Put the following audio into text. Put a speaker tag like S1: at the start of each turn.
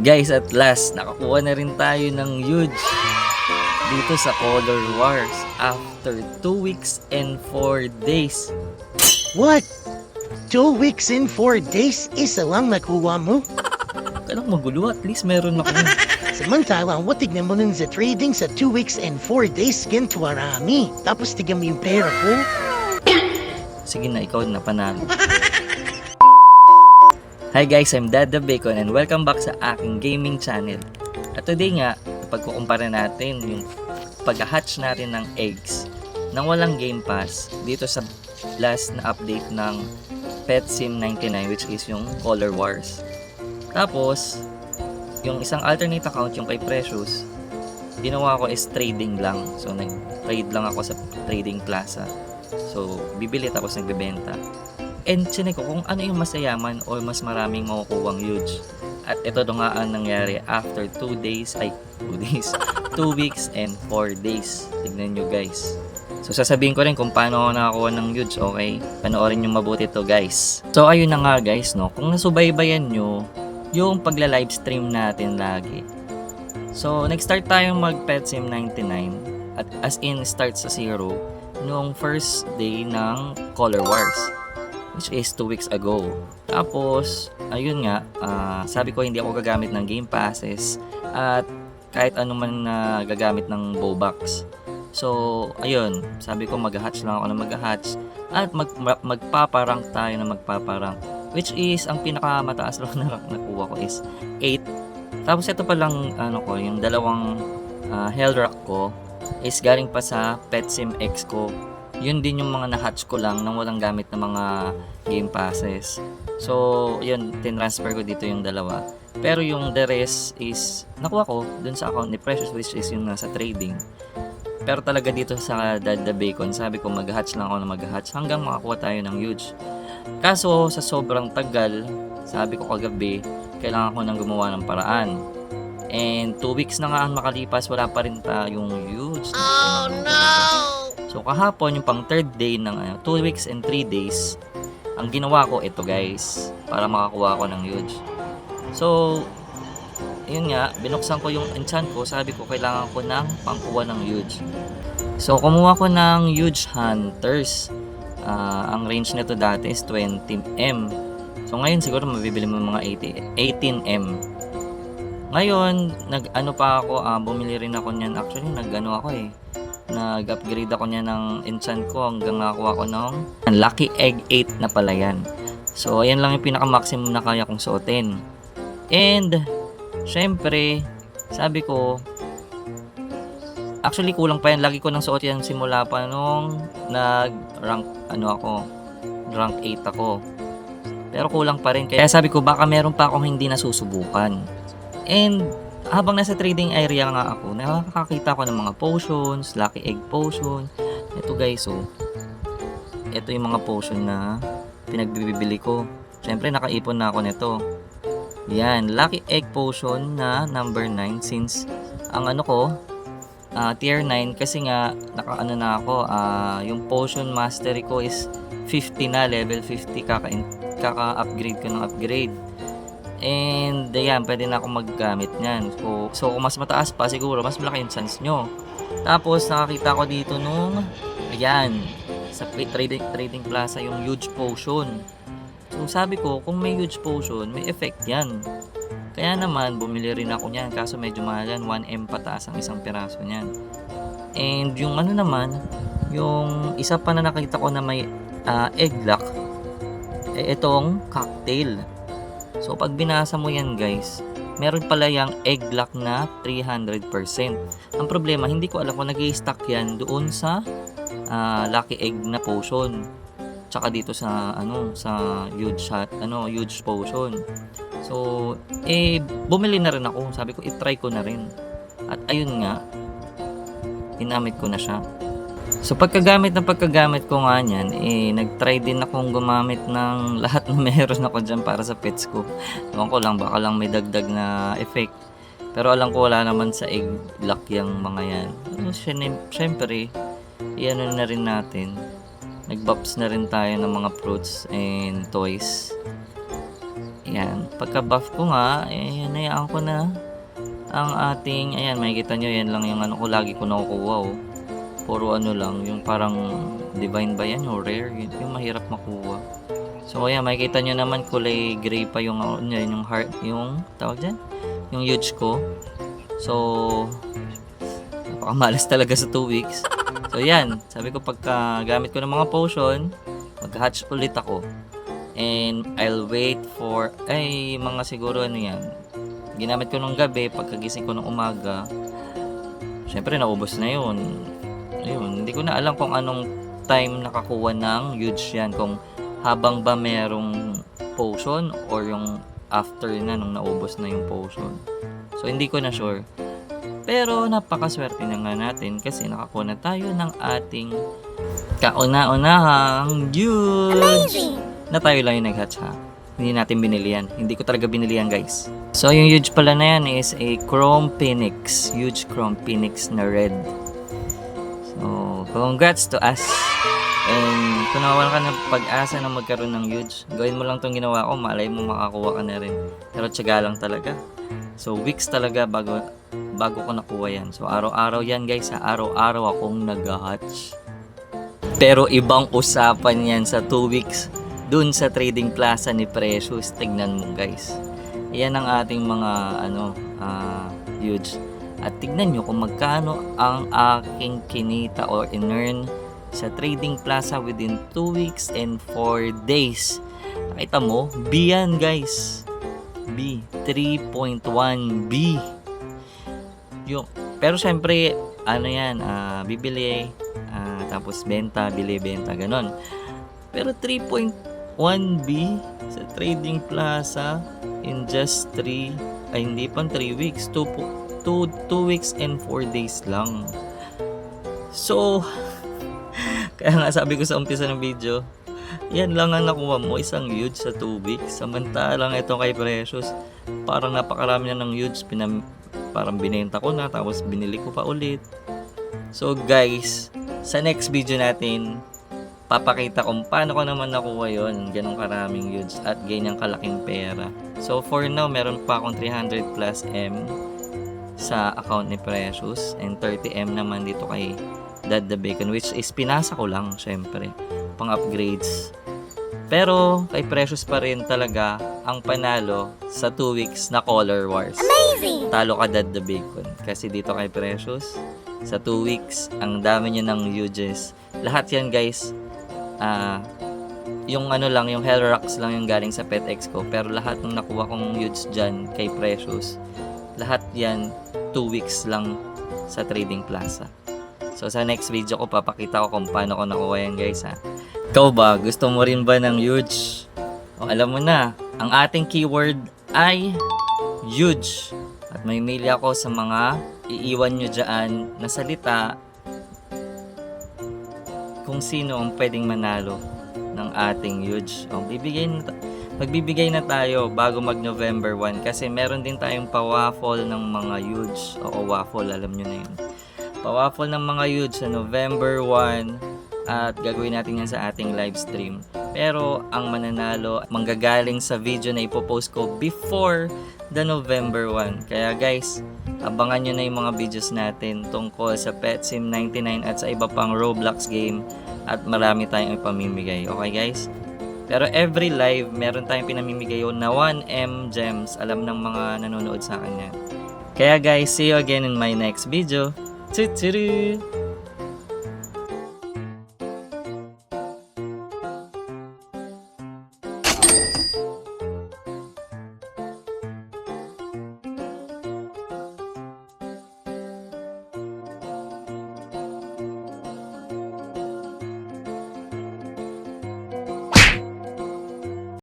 S1: Guys, at last, nakakuha na rin tayo ng huge dito sa Color Wars after 2 weeks and 4 days.
S2: What? Two weeks in four days, isa lang nakuha mo?
S1: Kailang magulo, at least meron ako.
S2: Samantalang, what tignan mo nun sa trading sa two weeks and four days, ganito arami. Tapos tignan mo yung pera ko.
S1: Sige na, ikaw na panalo. Hi guys, I'm Dad the Bacon and welcome back sa aking gaming channel. At today nga, pagkukumpara natin yung pag-hatch natin ng eggs nang walang Game Pass dito sa last na update ng Pet Sim 99 which is yung Color Wars. Tapos, yung isang alternate account, yung kay Precious, ginawa ko is trading lang. So, nag-trade lang ako sa trading plaza. So, bibili tapos nagbebenta. And chinek ko kung ano yung mas yayaman o mas maraming makukuha huge. At ito na nga ang nangyari after 2 days, ay 2 days, 2 weeks and 4 days. Tignan nyo guys. So sasabihin ko rin kung paano ako nakakuha ng huge, okay? Panoorin nyo mabuti to guys. So ayun na nga guys, no? Kung nasubaybayan nyo yung pagla-livestream natin lagi. So nag-start tayong mag Pet Sim 99 at as in start sa zero noong first day ng Color Wars which is 2 weeks ago. Tapos, ayun nga, ah, sabi ko hindi ako gagamit ng game passes at kahit ano man na gagamit ng bow box. So, ayun, sabi ko mag-hatch lang ako na mag-hatch at mag, ma- magpaparang tayo na magpaparang which is ang pinakamataas lang na nakuha ko is 8. Tapos ito pa lang ano ko, yung dalawang ah, hell rock ko is galing pa sa Pet Sim X ko yun din yung mga na-hatch ko lang nang walang gamit ng mga game passes. So, yun, tinransfer ko dito yung dalawa. Pero yung the rest is, nakuha ko dun sa account ni Precious which is yung nasa trading. Pero talaga dito sa Dad the Bacon, sabi ko mag-hatch lang ako na mag-hatch hanggang makakuha tayo ng huge. Kaso, sa sobrang tagal, sabi ko kagabi, kailangan ko nang gumawa ng paraan. And 2 weeks na nga ang makalipas, wala pa rin tayong huge. Oh no! So kahapon, yung pang third day ng 2 weeks and 3 days, ang ginawa ko ito guys, para makakuha ko ng huge. So, yun nga, binuksan ko yung enchant ko, sabi ko kailangan ko ng pangkuha ng huge. So, kumuha ko ng huge hunters. Ah, ang range nito dati is 20M. So, ngayon siguro mabibili mo mga 80, 18M. Ngayon, nag-ano pa ako, ah, bumili rin ako niyan. Actually, nag-ano ako eh. Nag-upgrade ako niya ng enchant ko hanggang nakakuha ko ng Lucky Egg 8 na pala yan. So, ayan lang yung pinaka-maximum na kaya kong suotin. And, syempre, sabi ko, actually kulang pa yan. Lagi ko nang suot yan simula pa nung nag-rank, ano ako, rank 8 ako. Pero kulang pa rin. Kaya sabi ko, baka meron pa akong hindi nasusubukan. And habang nasa trading area nga ako, nakakakita ko ng mga potions, lucky egg potion. Ito guys, oh. Ito yung mga potion na pinagbibili ko. Siyempre, nakaipon na ako nito. Yan, lucky egg potion na number 9 since ang ano ko, ah, tier 9 kasi nga nakaano na ako, ah, yung potion mastery ko is 50 na, level 50 kaka kaka-upgrade ko ng upgrade. And ayan, pwede na akong maggamit niyan. So, so kung mas mataas pa, siguro mas malaki yung chance nyo. Tapos nakakita ko dito nung, ayan, sa trading, trading plaza yung huge potion. So sabi ko, kung may huge potion, may effect yan. Kaya naman, bumili rin ako niyan. Kaso medyo mahal yan, 1M pataas ang isang piraso niyan. And yung ano naman, yung isa pa na nakita ko na may ah, egg lock, eh itong cocktail. So pag binasa mo yan guys, meron pala yung egg lock na 300%. Ang problema, hindi ko alam kung nag stack yan doon sa ah, lucky egg na potion. Tsaka dito sa ano sa huge shot, ano huge potion. So, eh bumili na rin ako. Sabi ko, i-try ko na rin. At ayun nga, ginamit ko na siya. So pagkagamit ng pagkagamit ko nga niyan, eh nag-try din akong gumamit ng lahat na meron ako dyan para sa pets ko. Ewan ko lang, baka lang may dagdag na effect. Pero alam ko wala naman sa egg lock yung mga yan. Ano, syem- Syempre, iano na rin natin. Nagbops na rin tayo ng mga fruits and toys. Yan. Pagka-buff ko nga, eh, nayaan ko na ang ating, ayan, makikita nyo, yan lang yung ano ko, lagi ko nakukuha, oh. Puro ano lang, yung parang divine ba yan, o rare, yun, yung mahirap makuha. So, ayan, makikita nyo naman kulay gray pa yung, ano, yun, yung heart, yung, tawag dyan, yung huge ko. So, napakamalas talaga sa 2 weeks. So, yan, sabi ko pagka gamit ko ng mga potion, mag-hatch ulit ako. And I'll wait for, ay, mga siguro ano yan, ginamit ko nung gabi, pagkagising ko ng umaga, syempre naubos na yun. Ayun, hindi ko na alam kung anong time nakakuha ng huge yan, kung habang ba merong potion or yung after na nung naubos na yung potion. So, hindi ko na sure. Pero napakaswerte na nga natin kasi nakakuha na tayo ng ating kauna-unahang huge na tayo lang yung nag-hatch ha. Hindi natin binili yan. Hindi ko talaga binili yan guys. So yung huge pala na yan is a Chrome Phoenix. Huge Chrome Phoenix na red. So congrats to us. And kung nawalan ka ng pag-asa na magkaroon ng huge, gawin mo lang tong ginawa ko, malay mo makakuha ka na rin. Pero tiyaga lang talaga. So weeks talaga bago bago ko nakuha yan. So araw-araw yan guys, ha? araw-araw akong nag-hatch. Pero ibang usapan yan sa 2 weeks dun sa trading plaza ni Precious. Tignan mo guys. Yan ang ating mga ano, ah, huge. At tignan nyo kung magkano ang aking kinita or in-earn sa trading plaza within 2 weeks and 4 days. Nakita mo, B yan guys. B. 3.1 B. Yung, pero syempre, ano yan, ah, bibili, ah, tapos benta, bili, benta, ganon. Pero 3.1 B sa Trading Plaza in just 3, ay hindi pa 3 weeks, 2, 2, 2 weeks and 4 days lang. So, kaya nga sabi ko sa umpisa ng video, yan lang ang nakuha mo, isang huge sa 2 weeks. Samantalang ito kay Precious, parang napakarami na ng huge, pinam, parang binenta ko na, tapos binili ko pa ulit. So guys, sa next video natin, papakita kung paano ko naman nakuha yon ganong karaming huge at ganyang kalaking pera. So for now, meron pa akong 300 plus M sa account ni Precious and 30M naman dito kay Dad the Bacon which is pinasa ko lang syempre pang upgrades. Pero kay Precious pa rin talaga ang panalo sa 2 weeks na Color Wars. Talo ka Dad the Bacon kasi dito kay Precious sa 2 weeks ang dami niya ng huges. Lahat yan guys ah yung ano lang, yung Hell Rocks lang yung galing sa Pet Expo. Pero lahat ng nakuha kong huge dyan kay Precious, lahat yan 2 weeks lang sa Trading Plaza. So sa next video ko papakita ko kung paano ko nakuha yan guys ha. Ikaw ba? Gusto mo rin ba ng huge? O alam mo na, ang ating keyword ay huge. At may mail ako sa mga iiwan nyo dyan na salita kung sino ang pwedeng manalo ng ating huge. O, ta- magbibigay na tayo bago mag November 1 kasi meron din tayong pa-waffle ng mga huge. Oo, waffle, alam nyo na yun. Pa-waffle ng mga huge sa November 1 at gagawin natin yan sa ating live stream. Pero ang mananalo, manggagaling sa video na ipopost ko before the November 1. Kaya guys, abangan nyo na yung mga videos natin tungkol sa Pet Sim 99 at sa iba pang Roblox game at marami tayong ipamimigay. Okay guys? Pero every live, meron tayong pinamimigay yun na 1M gems. Alam ng mga nanonood sa akin yan. Kaya guys, see you again in my next video. Tuturu!